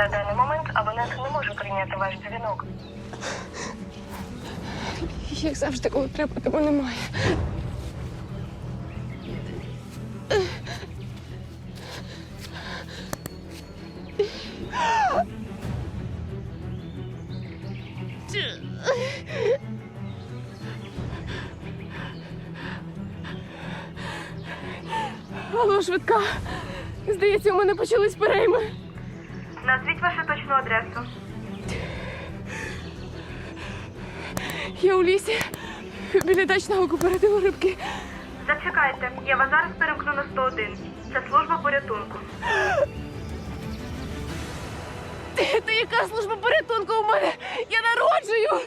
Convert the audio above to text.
На даний момент абонент не може прийняти ваш дзвінок. Як завжди, коли треба, тебе немає. Алло, швидка. Здається, у мене почались перейми. Назвіть вашу точну адресу. Я у лісі біля дачного кооперативу рибки. Зачекайте, я вас зараз перемкну на 101. Це служба порятунку. Та яка служба порятунку у мене? Я народжую!